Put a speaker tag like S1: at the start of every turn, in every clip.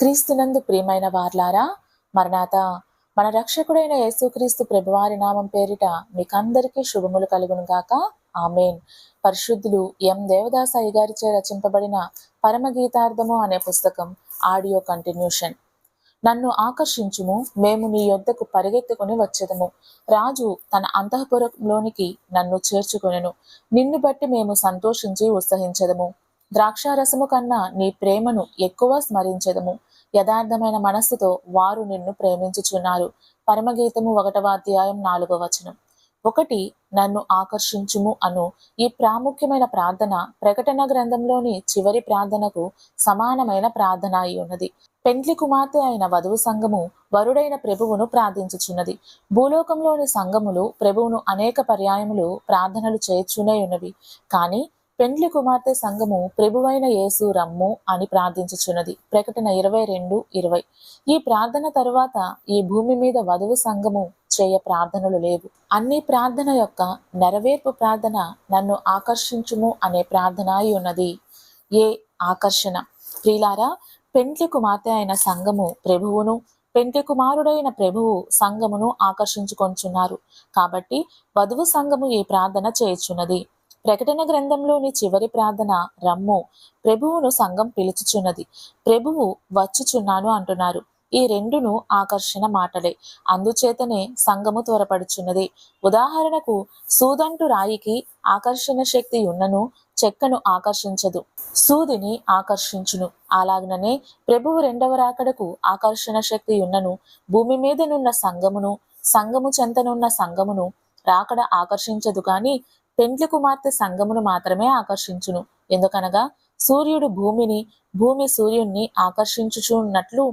S1: క్రీస్తునందు ప్రియమైన వార్లారా మరణాత మన రక్షకుడైన యేసుక్రీస్తు ప్రభువారి నామం పేరిట మీకందరికీ శుభములు కలుగును గాక. ఆమెన్. పరిశుద్ధులు ఎం. దేవదాస్ అయ్య గారిచే రచింపబడిన పరమగీతార్థము అనే పుస్తకం ఆడియో కంటిన్యూషన్. నన్ను ఆకర్షించుము మేము నీ యొద్దకు పరిగెత్తుకుని వచ్చేదము. రాజు తన అంతఃపురంలోనికి నన్ను చేర్చుకొనెను. నిన్ను బట్టి మేము సంతోషించి ఉత్సహించదము. ద్రాక్షారసము కన్నా నీ ప్రేమను ఎక్కువ స్మరించదము. యథార్థమైన మనస్సుతో వారు నిన్ను ప్రేమించుచున్నారు. పరమగీతము ఒకటవ అధ్యాయం నాలుగవ వచనం. ఒకటి నన్ను ఆకర్షించుము అను ఈ ప్రాముఖ్యమైన ప్రార్థన ప్రకటన గ్రంథంలోని చివరి ప్రార్థనకు సమానమైన ప్రార్థన అయి ఉన్నది. పెండ్లి కుమార్తె అయిన వధువు సంఘము వరుడైన ప్రభువును ప్రార్థించుచున్నది. భూలోకంలోని సంఘములు ప్రభువును అనేక పర్యాయములు ప్రార్థనలు చేర్చునే ఉన్నవి కానీ పెండ్లి కుమార్తె సంఘము ప్రభువైన యేసు రమ్ము అని ప్రార్థించుచున్నది. ప్రకటన ఇరవై రెండు ఇరవై. ఈ ప్రార్థన తరువాత ఈ భూమి మీద వధువు సంఘము చేయ ప్రార్థనలు లేవు. అన్ని ప్రార్థన యొక్క నెరవేర్పు ప్రార్థన నన్ను ఆకర్షించుము అనే ప్రార్థన అయి ఉన్నది. ఏ ఆకర్షణ? ప్రియులారా పెండ్లి కుమార్తె అయిన సంఘము ప్రభువును పెండ్లి కుమారుడైన ప్రభువు సంఘమును ఆకర్షించుకొంచున్నారు. కాబట్టి వధువు సంఘము ఈ ప్రార్థన చేయుచున్నది. ప్రకటన గ్రంథంలోని చివరి ప్రార్థన రమ్ము ప్రభువును సంఘం పిలుచుచున్నది. ప్రభువు వచ్చుచున్నాను అంటున్నారు. ఈ రెండును ఆకర్షణ మాటలే. అందుచేతనే సంఘము త్వరపడుచున్నది. ఉదాహరణకు సూదంటు రాయికి ఆకర్షణ శక్తి ఉన్నను చెక్కను ఆకర్షించదు. సూదిని ఆకర్షించును. అలాగననే ప్రభువు రెండవ రాకడకు ఆకర్షణ శక్తి ఉన్నను భూమి మీదనున్న సంఘమును సంఘము చెంతనున్న సంఘమును రాకడ ఆకర్షించదు కానీ పెండ్లి కుమార్తె సంఘమును మాత్రమే ఆకర్షించును. ఎందుకనగా సూర్యుడు భూమిని భూమి సూర్యుణ్ణి ఆకర్షించుచున్నట్లు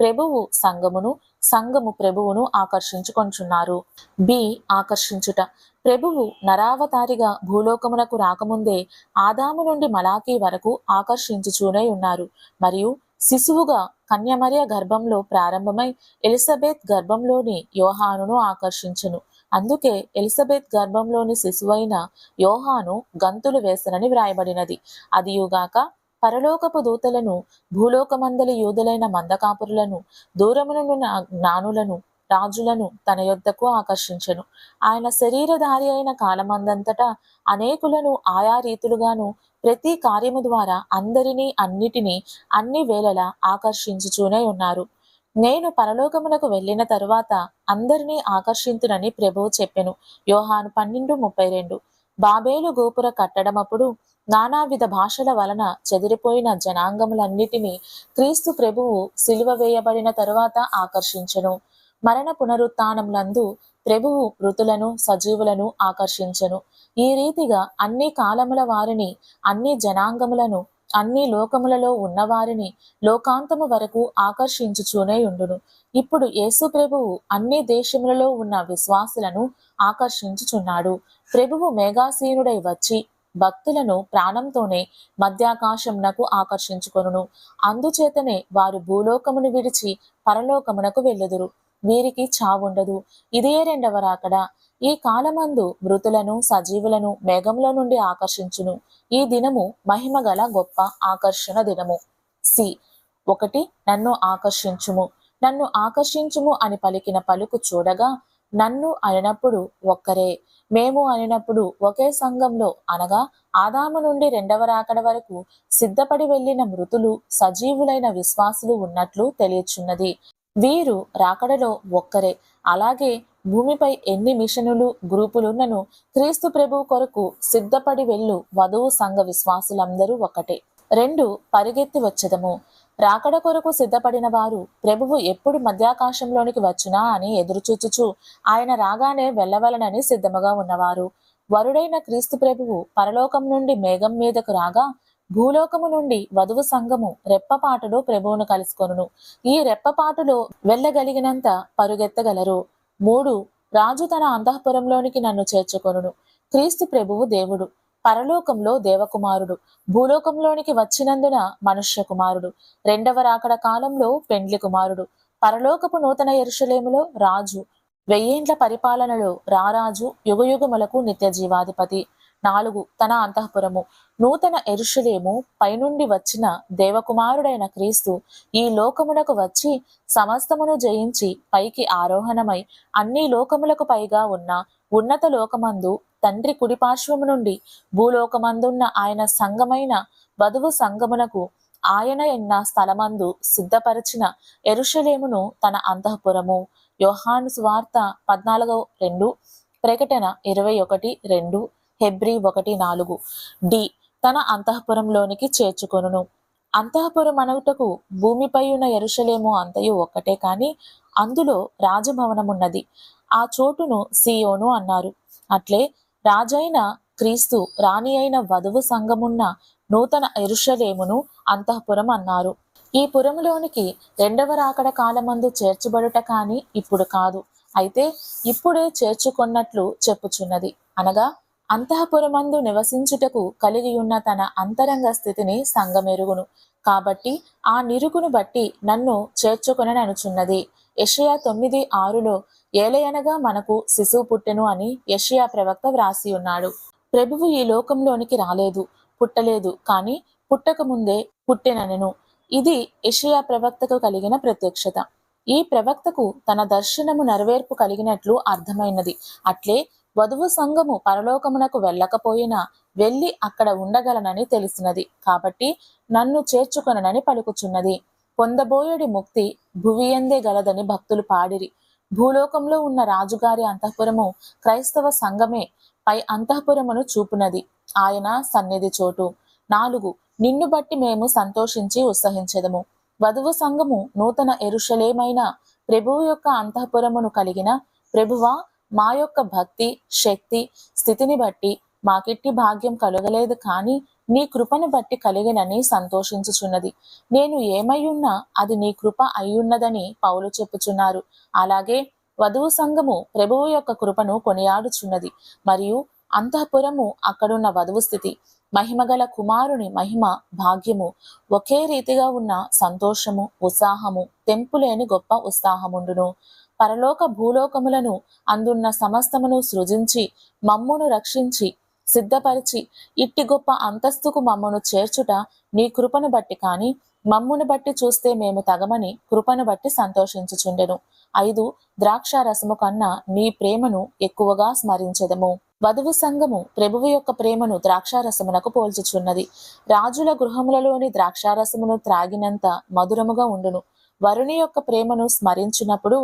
S1: ప్రభువు సంఘమును సంఘము ప్రభువును ఆకర్షించుకొంచున్నారు. బి. ఆకర్షించుట. ప్రభువు నరావతారిగా భూలోకమునకు రాకముందే ఆదాము నుండి మలాకి వరకు ఆకర్షించుచూనే ఉన్నారు. మరియు శిశువుగా కన్యమర్య గర్భంలో ప్రారంభమై ఎలిజబెత్ గర్భంలోని యోహానును ఆకర్షించును. అందుకే ఎలిజబెత్ గర్భంలోని శిశువైన యోహాను గంతులు వేసనని వ్రాయబడినది. అదియుగాక పరలోకపు దూతలను భూలోకమందలి యూదులైన మందకాపురులను దూరమునున్న జ్ఞానులను రాజులను తన యొద్దకు ఆకర్షించెను. ఆయన శరీరధారి అయిన కాలమందంతటా అనేకులను ఆయా రీతులుగాను ప్రతి కార్యము ద్వారా అందరినీ అన్నిటినీ అన్ని వేళలా ఆకర్షించుచూనే ఉన్నారు. నేను పరలోకములకు వెళ్ళిన తరువాత అందరినీ ఆకర్షించునని ప్రభువు చెప్పెను. యోహాను పన్నెండు ముప్పై రెండు. బాబేలు గోపుర కట్టడమప్పుడు నానావిధ భాషల వలన చెదిరిపోయిన జనాంగములన్నిటినీ క్రీస్తు ప్రభువు సిలువ వేయబడిన తరువాత ఆకర్షించెను. మరణ పునరుత్నములందు ప్రభువు మృతులను సజీవులను ఆకర్షించెను. ఈ రీతిగా అన్ని కాలముల వారిని అన్ని జనాంగములను అన్ని లోకములలో ఉన్నవారిని లోకాంతము వరకు ఆకర్షించుచూనే ఉండును. ఇప్పుడు యేసు ప్రభువు అన్ని దేశములలో ఉన్న విశ్వాసులను ఆకర్షించుచున్నాడు. ప్రభువు మేఘాసీనుడై వచ్చి భక్తులను ప్రాణంతోనే మధ్యాకాశమునకు ఆకర్షించుకొనును. అందుచేతనే వారు భూలోకమును విడిచి పరలోకమునకు వెళ్ళుదురు. వీరికి చావుండదు. ఇదే రెండవ రాకడ. ఈ కాలమందు మృతులను సజీవులను మేఘముల నుండి ఆకర్షించును. ఈ దినము మహిమ గల గొప్ప ఆకర్షణ దినము. సి. ఒకటి నన్ను ఆకర్షించుము. నన్ను ఆకర్షించుము అని పలికిన పలుకు చూడగా నన్ను అనినప్పుడు ఒక్కరే. మేము అనినప్పుడు ఒకే సంఘంలో అనగా ఆదాము నుండి రెండవ రాకడ వరకు సిద్ధపడి వెళ్ళిన మృతులు సజీవులైన విశ్వాసులు ఉన్నట్లు తెలియచున్నది. వీరు రాకడలో ఒక్కరే. అలాగే భూమిపై ఎన్ని మిషనులు గ్రూపులున్నను క్రీస్తు ప్రభువు కొరకు సిద్ధపడి వెళ్ళు వధువు సంఘ విశ్వాసులందరూ ఒకటే రెండు పరిగెత్తి వచ్చదము. రాకడ కొరకు సిద్ధపడిన వారు ప్రభువు ఎప్పుడు మధ్యాకాశంలోనికి వచ్చునా అని ఎదురుచూచుచు ఆయన రాగానే వెళ్ళవలనని సిద్ధముగా ఉన్నవారు. వరుడైన క్రీస్తు ప్రభువు పరలోకం నుండి మేఘం మీదకు రాగా భూలోకము నుండి వధువు సంఘము రెప్పపాటులో ప్రభువును కలుసుకొనును. ఈ రెప్పపాటులో వెళ్ళగలిగినంత పరుగెత్తగలరు. మూడు రాజు తన అంతఃపురంలోనికి నన్ను చేర్చుకొనును. క్రీస్తు ప్రభువు దేవుడు పరలోకంలో దేవకుమారుడు భూలోకంలోనికి వచ్చినందున మనుష్య కుమారుడు రెండవ రాకడ కాలంలో పెండ్లి కుమారుడు పరలోకపు నూతన ఎరుషలేములో రాజు వెయ్యేండ్ల పరిపాలనలో రారాజు యుగయుగములకు నిత్య జీవాధిపతి నాలుగు తన అంతఃపురము. నూతన ఎరుషులేము పైనుండి వచ్చిన దేవకుమారుడైన క్రీస్తు ఈ లోకమునకు వచ్చి సమస్తమును జయించి పైకి ఆరోహణమై అన్ని లోకములకు పైగా ఉన్న ఉన్నత లోకమందు తండ్రి కుడిపార్శ్వము నుండి భూలోకమందున్న ఆయన సంగమైన వధువు సంగమునకు ఆయన ఎన్న స్థలమందు సిద్ధపరిచిన ఎరుషలేమును తన అంతఃపురము. యోహాను సువార్త పద్నాలుగో రెండు ప్రకటన ఇరవై ఒకటి రెండు. హెబ్రి ఒకటి నాలుగు. డి. తన అంతఃపురంలోనికి చేర్చుకొనును. అంతఃపురం అనుటకు భూమిపై ఉన్న ఎరుషలేము అంతయు ఒక్కటే కాని అందులో రాజభవనమున్నది. ఆ చోటును సియోను అన్నారు. అట్లే రాజైన క్రీస్తు రాణి అయిన వధువు సంఘమున్న నూతన ఎరుషలేమును అంతఃపురం అన్నారు. ఈ పురములోనికి రెండవ రాకడ కాలమందు చేర్చబడుట కాని ఇప్పుడు కాదు. అయితే ఇప్పుడే చేర్చుకొన్నట్లు చెప్పుచున్నది. అనగా అంతఃపురమందు నివసించుటకు కలిగి ఉన్న తన అంతరంగ స్థితిని సంగమెరుగును. కాబట్టి ఆ నిరుగును బట్టి నన్ను చేర్చుకొనని అనుచున్నది. యెషయా తొమ్మిది ఆరులో ఏలయనగా మనకు శిశువు పుట్టెను అని యషయా ప్రవక్త వ్రాసి ఉన్నాడు ప్రభువు ఈ లోకంలోనికి రాలేదు పుట్టలేదు కానీ పుట్టక ముందే పుట్టెనను ఇది యషయా ప్రవక్తకు కలిగిన ప్రత్యక్షత. ఈ ప్రవక్తకు తన దర్శనము నెరవేర్పు కలిగినట్లు అర్థమైనది. అట్లే వధువు సంఘము పరలోకమునకు వెళ్ళకపోయినా వెళ్ళి అక్కడ ఉండగలనని తెలిసినది. కాబట్టి నన్ను చేర్చుకొననని పలుకుచున్నది. పొందబోయేడి ముక్తి భువియందే గలదని భక్తులు పాడిరి. భూలోకంలో ఉన్న రాజుగారి అంతఃపురము క్రైస్తవ సంఘమే పై అంతఃపురమును చూపునది. ఆయన సన్నిధి చోటు. నాలుగు నిన్ను బట్టి మేము సంతోషించి ఉత్సహించదము. వధువు సంఘము నూతన ఎరుషలేమైన ప్రభువు యొక్క అంతఃపురమును కలిగిన ప్రభువా మా యొక్క భక్తి శక్తి స్థితిని బట్టి మాకిట్టి భాగ్యం కలగలేదు కానీ నీ కృపను బట్టి కలిగినని సంతోషించుచున్నది. నేను ఏమయ్యున్నా అది నీ కృప అయ్యున్నదని పౌలు చెప్పుచున్నారు. అలాగే వధువు సంఘము ప్రభువు యొక్క కృపను కొనియాడుచున్నది. మరియు అంతఃపురము అక్కడున్న వధువు స్థితి మహిమగల కుమారుని మహిమ భాగ్యము ఒకే రీతిగా ఉన్న సంతోషము ఉత్సాహము తెంపులేని గొప్ప ఉత్సాహముండును. పరలోక భూలోకములను అందున్న సమస్తమును సృజించి మమ్మును రక్షించి సిద్ధపరిచి ఇట్టి గొప్ప అంతస్తుకు మమ్మను చేర్చుట నీ కృపను బట్టి కాని మమ్మును బట్టి చూస్తే మేము తగమని కృపను బట్టి సంతోషించుచుండెను. ఐదు ద్రాక్ష రసము కన్నా నీ ప్రేమను ఎక్కువగా స్మరించదము. వధువు సంఘము ప్రభువు యొక్క ప్రేమను ద్రాక్షారసమునకు పోల్చుచున్నది. రాజుల గృహములలోని ద్రాక్షారసమును త్రాగినంత మధురముగా ఉండును. వరుణి యొక్క ప్రేమను స్మరించినప్పుడు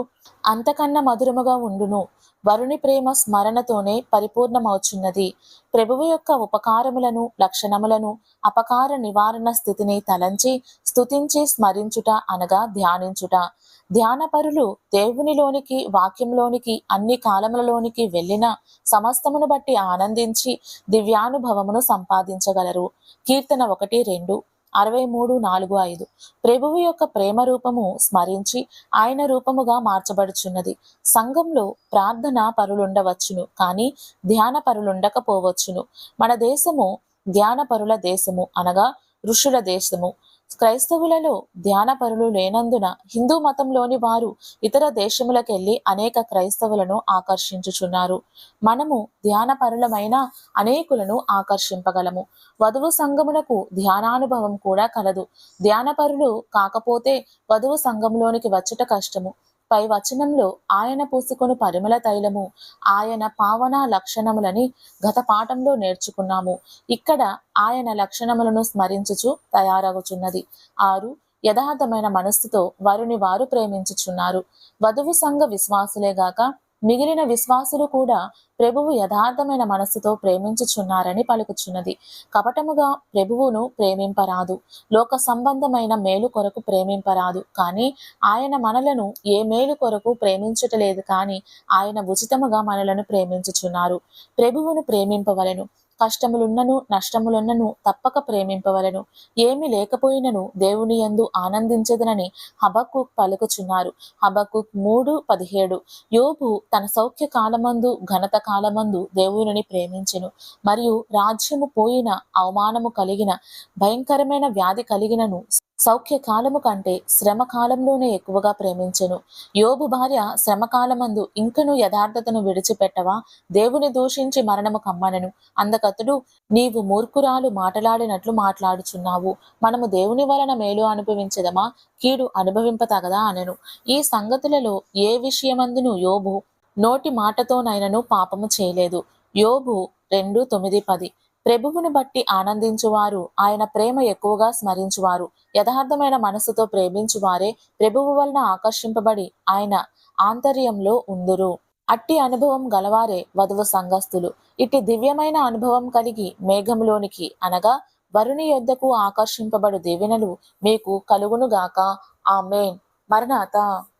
S1: అంతకన్నా మధురముగా ఉండును. వరుణి ప్రేమ స్మరణతోనే పరిపూర్ణమవుచున్నది. ప్రభువు యొక్క ఉపకారములను లక్షణములను అపకార నివారణ స్థితిని తలంచి స్తుతించి స్మరించుట అనగా ధ్యానించుట. ధ్యానపరులు దేవునిలోనికి వాక్యంలోనికి అన్ని కాలములలోనికి వెళ్ళిన సమస్తమును బట్టి ఆనందించి దివ్యానుభవమును సంపాదించగలరు. కీర్తన ఒకటి రెండు. అరవై మూడు నాలుగు ఐదు. ప్రభువు యొక్క ప్రేమ రూపము స్మరించి ఆయన రూపముగా మార్చబడుచున్నది. సంఘంలో ప్రార్థన పరులుండవచ్చును కానీ ధ్యాన పరులుండకపోవచ్చును. మన దేశము ధ్యాన పరుల దేశము అనగా ఋషుల దేశము. క్రైస్తవులలో ధ్యాన పరులు లేనందున హిందూ మతంలోని వారు ఇతర దేశములకెళ్ళి అనేక క్రైస్తవులను ఆకర్షించుచున్నారు. మనము ధ్యానపరులమైన అనేకులను ఆకర్షింపగలము. వధువు సంఘమునకు ధ్యానానుభవం కూడా కలదు. ధ్యానపరులు కాకపోతే వధువు సంఘంలోనికి వచ్చుట కష్టము. పై వచనంలో ఆయన పూసుకొని పరిమళ తైలము ఆయన పావన లక్షణములని గత పాఠంలో నేర్చుకున్నాము. ఇక్కడ ఆయన లక్షణములను స్మరించుచు తయారగుచున్నది. ఆరు యథార్థమైన మనస్సుతో వారిని వారు ప్రేమించుచున్నారు. వధువు సంఘ విశ్వాసులే గాక మిగిలిన విశ్వాసులు కూడా ప్రభువు యథార్థమైన మనస్సుతో ప్రేమించుచున్నారని పలుకుచున్నది. కపటముగా ప్రభువును ప్రేమింపరాదు. లోక సంబంధమైన మేలు కొరకు ప్రేమింపరాదు. కానీ ఆయన మనలను ఏ మేలు కొరకు ప్రేమించుటలేదు. కానీ ఆయన ఉచితముగా మనలను ప్రేమించుచున్నారు. ప్రభువును ప్రేమింపవలెను. కష్టములున్నను నష్టములున్నను తప్పక ప్రేమింపవలను. ఏమి లేకపోయినను దేవుని యందు ఆనందించదనని హబక్కు పలుకుచున్నారు. హబక్కు మూడు పదిహేడు. యోబు తన సౌఖ్య కాలమందు ఘనత కాలమందు దేవుని ప్రేమించెను. మరియు రాజ్యము పోయిన అవమానము కలిగిన భయంకరమైన వ్యాధి కలిగినను సౌఖ్య కాలము కంటే శ్రమ కాలంలోనే ఎక్కువగా ప్రేమించెను. యోబు భార్య శ్రమకాలమందు ఇంకను యథార్థతను విడిచిపెట్టవా? దేవుని దూషించి మరణము కమ్మనను. అందకతుడు నీవు మూర్ఖురాలు మాటలాడినట్లు మాట్లాడుచున్నావు. మనము దేవుని వలన మేలు అనుభవించదమా? కీడు అనుభవింపతగదా అనను. ఈ సంగతులలో ఏ విషయమందును యోబు నోటి మాటతోనైనను పాపము చేయలేదు. యోబు రెండు తొమ్మిది పది. ప్రభువును బట్టి ఆనందించువారు. ఆయన ప్రేమ ఎక్కువగా స్మరించువారు. యథార్థమైన మనసుతో ప్రేమించువారే ప్రభువు వలన ఆకర్షింపబడి ఆయన ఆంతర్యంలో ఉందురు. అట్టి అనుభవం గలవారే వధువు సంఘస్థులు. ఇట్టి దివ్యమైన అనుభవం కలిగి మేఘంలోనికి అనగా వరుణి యొద్దకు ఆకర్షింపబడు దీవెనలు మీకు కలుగునుగాక. ఆమెన్. మరణాత